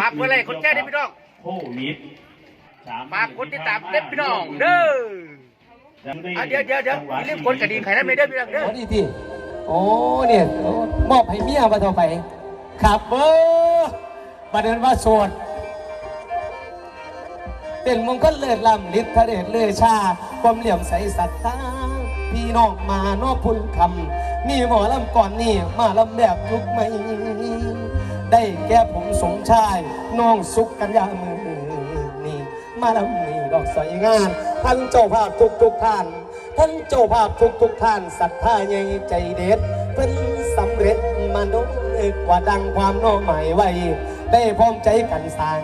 ฝากกดไลค์กดแชร์ด้วยพี่น้องโควิดสมฝากกดติดตามเด็ดพี่น้องเด้ออะเดี๋ยวเดี๋ยวเดี๋ยวอย่าลืมกดกระดิ่งใครนั้นไม่เด้อพี่น้องเด้อโอ้ดีที่โอ้เนี่ยโอ้มอบให้เมียมาเท่าไปขับเบอร์ประเด็นว่าโสดเป็นมงคลเลิศลำฤทธิ์พระเดชเลือชา ความเหลี่ยมใสสัตตาพี่น้องมานอบพุนคำมีหมอลำก่อนนี่มาลำแบบยุคใหม่ ได้แก่ผมสมชายน้องสุกกัญญามือนี่มาลำนี่ดอกสวยงามท่านเจ้าภาพทุกทุกท่าน ท่านเจ้าภาพทุกทุกท่านศรัทธาใหญ่ใจเด็ดเพิ่นสำเร็จมาโน้กว่าดังความน้หมายไว้ ได้พร้อมใจกันสร้าง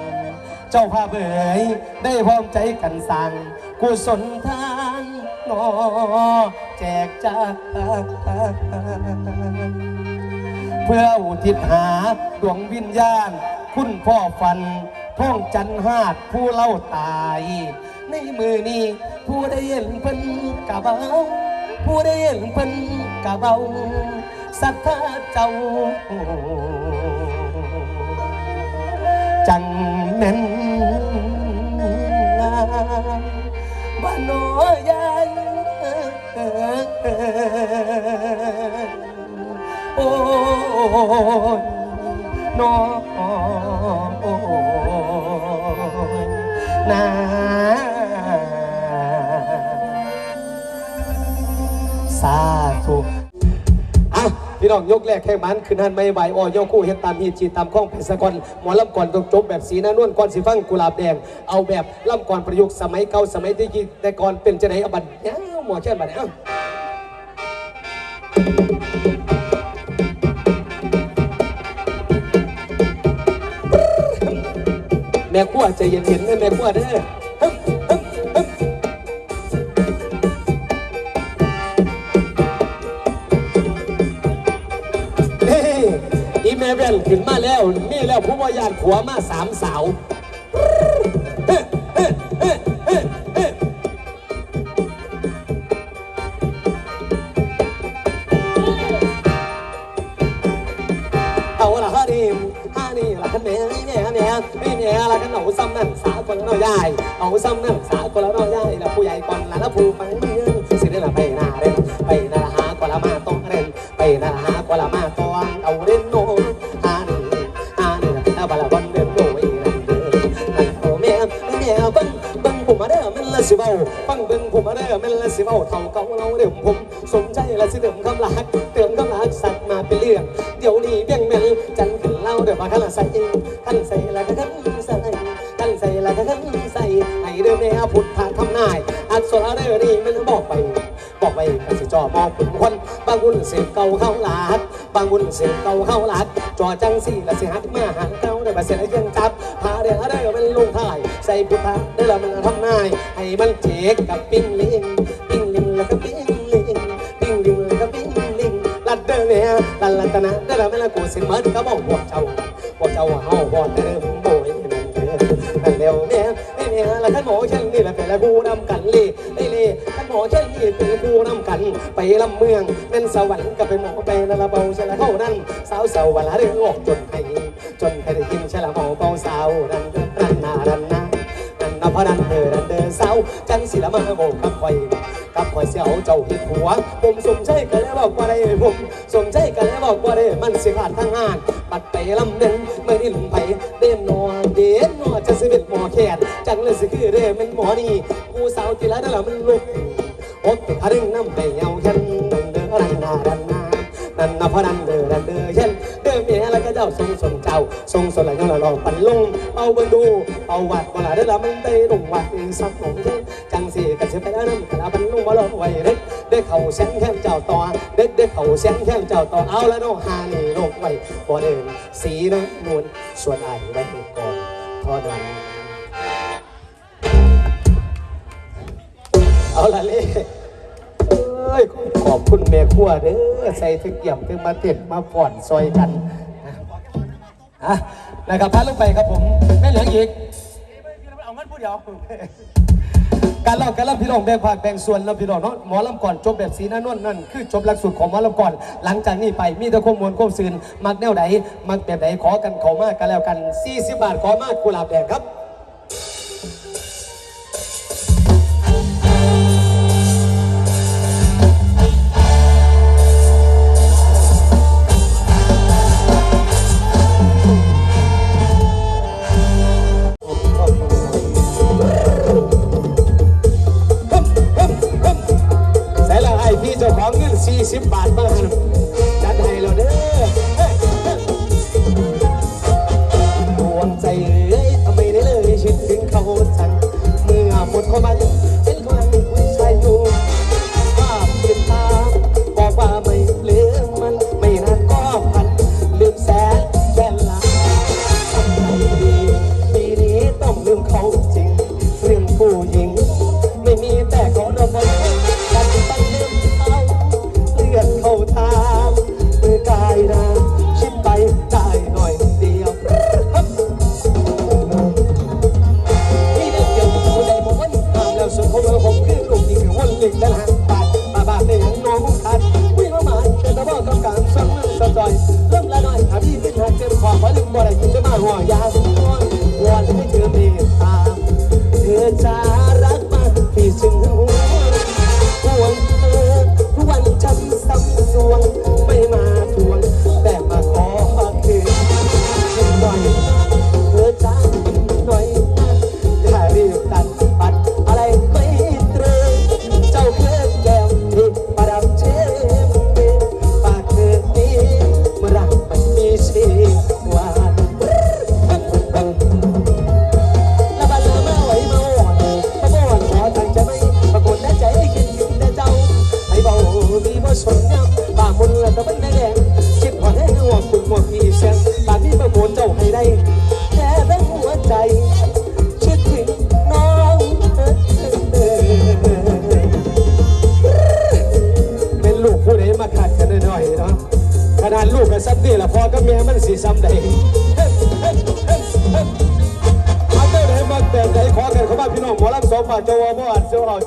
เจ้าภาพเอ๋ยได้พร้อมใจกันสร้างกุศลทานนอแจกจา เพื่ออุทิศหาดวงวิญญาณ คุณพ่อฟันท่องจันหาดผู้เล่าตาย ในมือนี้ผู้ได้เห็นเพิ่นกะเบาผู้ได้เห็นเพิ่นกะเบาศรัทธาเจ้า จังแม่นงามบ้านน้อยใหญ่ โอ้ยน้อยนาสาธุอะพี่น้องยกแรกแข่งมันขึ้นหันไม่ไหวอ้อยกคู่เฮ็ดตามฮีดจีตามข้องเพชรสกรหมอลำก่อนต้องจบแบบสีหน้านวลก่อนสีฟังกุหลาบแดง เอาแบบลำก่อนประยุกต์สมัยเก่าสมัยที่กี้แต่ก่อนเป็นจะไหนอบัดเอ้าหมอเช่นบัดเอ้า ม่ขั้วใจเย็นๆนะแม่ขั้วเด้อฮึ่มฮึ่มฮึ่มนี่อีเมเบลขึ้นมาแล้ว นี่แล้วผู้ว่ายานขัวมาสามสาวาคนละน้เอาซ้ำนั่นสาคนละน้อยใหญ่แล้วผู้ใหญ่ก่อนแล้วผู้ฟังเมืองสิได้ละไปหน้าเด่นไปหน้าหากว่าละมาต้องเด่นไปหน้าหากว่าละมาต้องเอาเด่นโน่ฮะนี่ฮะนี่ละบาลบอลเด่นโน่อีนั่นเด้อนั่นโอ้แม่แม่บังบังผมมาเด้อมันละสิเบาฟังบิ่งผมมาเด้อมันละสิเบาเท่าเก่าเราเดิมผมสมใจละสิเดิมคำลัก อมองเป็นคนบางวุ่นเสียเก่าเข้าหลักบางวุ่นเสียเก่าเข้าหลักจอจังสี่ละเสิหักมาหาเก่าได้มาเสียยังจับพาเด้อเด้อมันลงท้ายใส่พุทธะได้ละมันทำนายให้มันเจกกับปิ้งลิงปิ้งลิงแล้วก็ปิ้งลิงปิ้งลิงแล้วก็ปิ้งลิงลัดเด้อเนี่ยลันลันตนะเด้อละแม่ละกูสิมันก็บอกพวกเจ้าพวกเจ้าว่าเฮาบ่ได้เด้อ เช่นนี่เป็นกูนำกัน ไปลำเมืองเป็นสวรรค์ก็เป็นหมอไปนั่นละเบาชละเท่านั้น สาวสาววันละเรื่องออกจนให้จนให้ได้กินชละหมอเบาสาวนั่นนั่นนานั่นนานั่นนะพนันเดินเดินสาวจังสิลมาโบกับคอยกับคอยเสียวเจ้าห็ดหัว ผมสมใจกันแล้วบอกว่าได้ผมสมใจกันแล้วบอกว่าได้มันเสิขาดทางงานปัดไปลำเดินไม่ได้หลุมไปเด่นนอนเด่นนอนจะสิเป็นหมอแขนจังเลยสิคือเด้มันหมอนี่ผู้สาวที่ละนั่นละมันลุก โอ๊ตพาดึงน้ำไปเงาฉันนั่นเด้อรันนารันนานันนะพนันเด้อนั่นเด้อเช่นเด้อเมียแล้วก็เจ้าทรงสนเจ้าทรงสนอะไรก็ละลองปั่นลงเอาเบิ่งดูเอาวัดบ่ละเด้ละมันได้ลงวัดอีสักหนงเช่นจังสีกันเสิไปแล้วนั่นกะปั่นลงบ่ลองไว้เด็กเด็กเข่าเส้นแค่เจ้าต่อเด็กเด็กเข่าเส้นแค่เจ้าต่อเอาแล้วน้องหานี่ลงไว้บ่เดินสีน้ำนวลส่วนอายไว้ก่อนเท่านั้นเอาละเล่ อ้ย ขอบคุณแม่ครัวเด้อใส่ถึงเกี่ยมถึงมาเต็ดมาผ่อนซอยกันนะนะครับพัดลงไปครับผมแม่เหลืองอีกเอาเงินผู้เดียวการเล่าการเล่าพี่น้องแบ่งภาคแบ่งส่วนแล้วพี่น้องเนาะหมอลำก่อนจบแบบสีหน้านวลนั่นคือจบหลักสูตรของหมอลำก่อน หลังจากนี้ไปมีแต่ข้อมูลข้อสื่นมักแนวไหนมักแบบไหนขอกันขอมากกันแล้วกัน40บาทขอมากกุหลาบแดงครับ เธ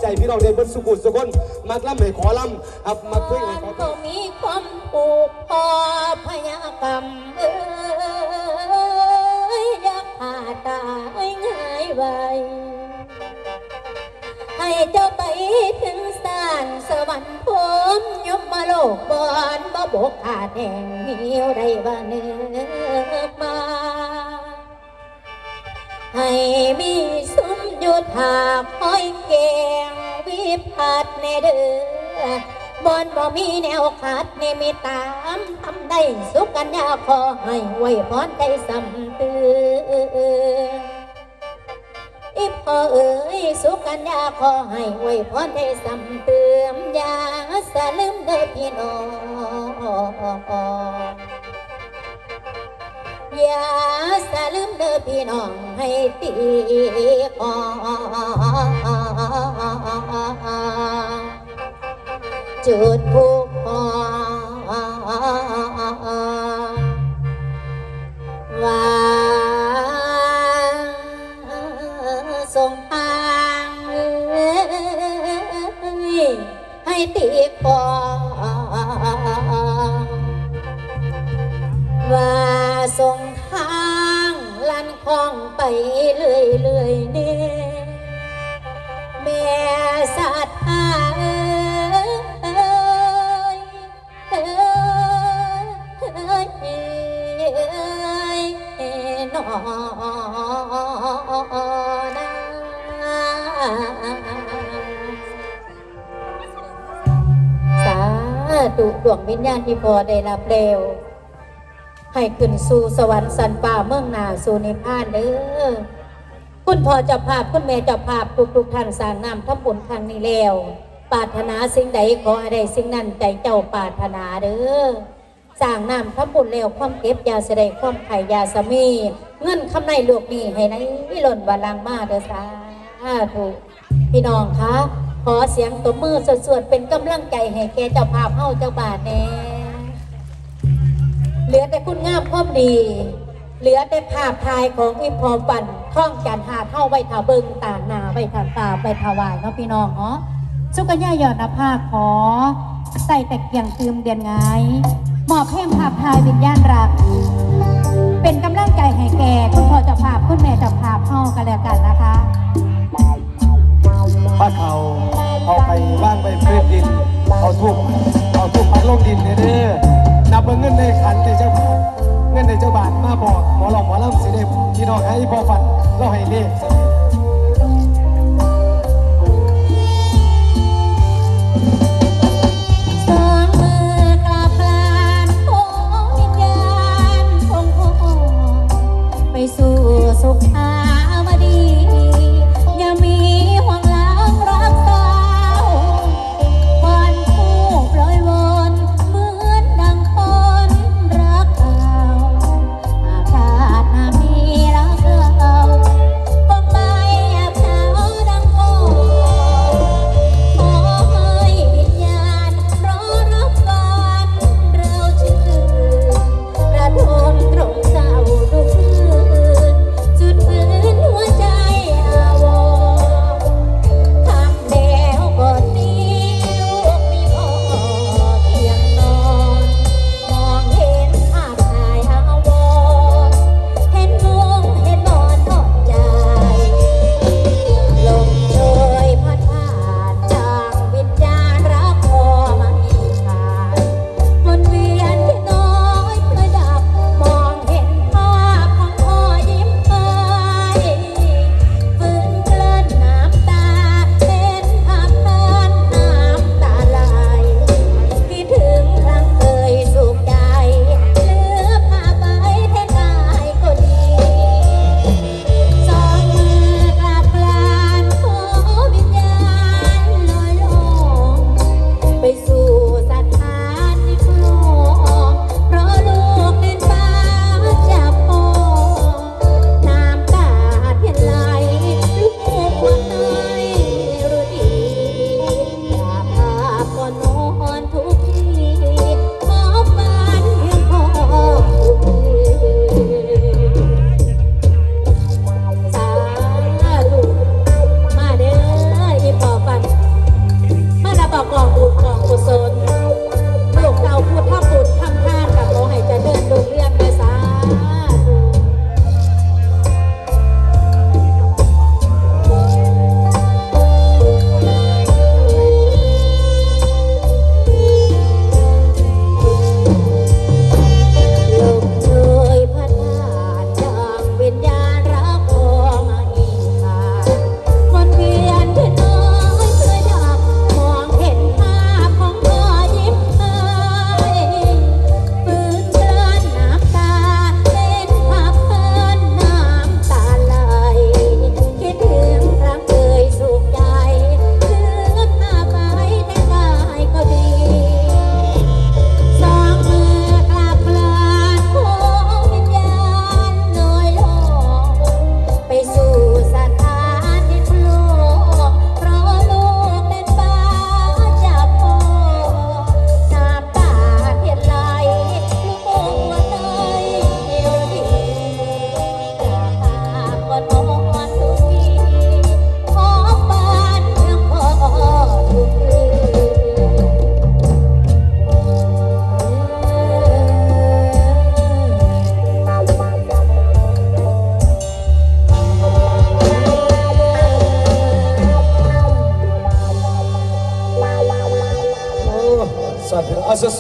ใจพี่น้องได้เบิดสุขุสุคนมักลำให้ขอลำครับมักเพลงให้ขอก็มีความผูกพอพยากรรมเอ้ยอยากผ่าตายง่ายไวให้เจ้าไปถึงสานสวรรค์พมยมมาโลกบอนบ่บกขาดแห่งเหี่ยวได้ว่าเนื้อมาให้มีซุ้ม ยู่ถากห้อยแกงวิพัฒน์ในเด้อบอนบ่มีแนวขาดในมีตามทำได้สุกัญญาขอให้ไว้พรใจสำเตือนอีพ่อเอ๋ยสุกัญญาขอให้ไว้พรใจสำเตือนอย่าสะลืมเด้อพี่น้อง อย่าสะลืมเด้อพี่น้องให้ตีคอจุดผูกคอว่าส่งทางให้ตี สาธุดวงวิญญาณที่พอได้รับเร็ว ให้ขึ้นสู่สวรรค์สันป่าเมืองนาสู่นิพพานเด้อคุณพ่อเจ้าภาพคุณแม่เจ้าภาพทุกทุกๆท่านสร้างนามทำบุญครั้งนี้แล้วปรารถนาสิ่งใดขอให้ได้สิ่งนั้นใจเจ้าปรารถนาเด้อ สร้างน้ำข้าบุญเลวความเก็บยาเสดความไข่ยาสมี เงินคำในลูกนี้ให้ในนี่หล่นวันลังมาเด้อสาธุพี่น้องคะขอเสียงตบมือสวดๆเป็นกำลังใจให้แกเจ้าภาพเฮ้าเจ้าบาทแน่เหลือแต่คุณงามความดี เหลือแต่ภาพถ่ายของอีพอปันท่องจันหาเข้าไว้ถาเบิงตาหนาไว้ถาตาไว้ถาวายเนาะพี่น้องเนาะสุกัญญาหยอดนภาขอใส่แต่เกียงตืมเดียนไง หมอบเพ่งภาพไทยเป็นย่านรัก สุขชา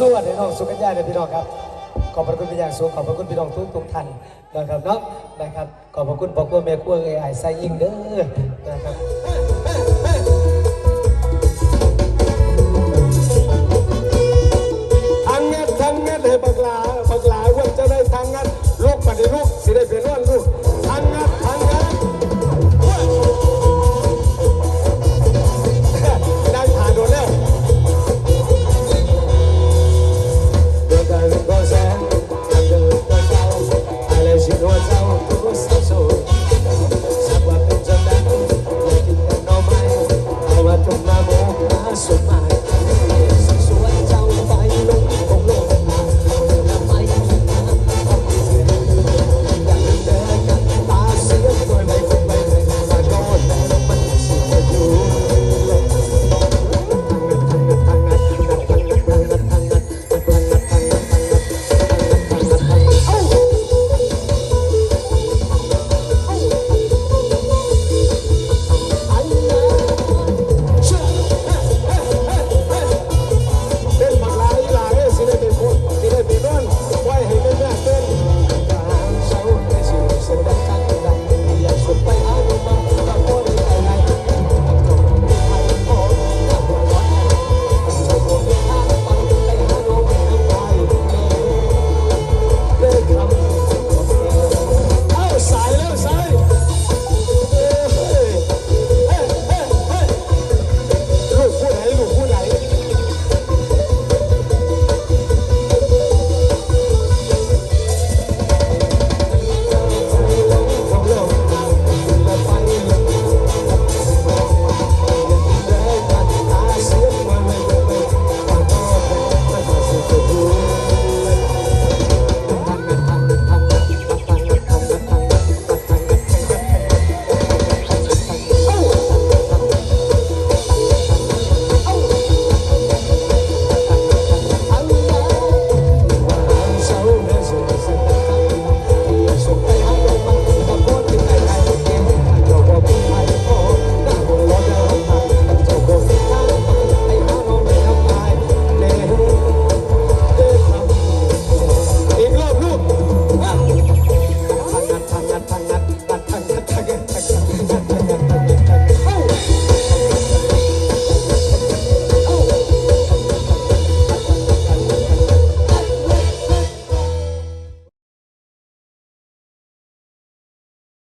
สู้กันในน้องสู้กันยากในพี่น้องครับ ขอบพระคุณเป็นอย่างสูงขอบพระคุณพี่น้องทุกทุกท่านนะครับเนาะนะครับ ขอบพระคุณพ่อครัวแม่ครัวเอไอไซยิ่งเด้อนะครับ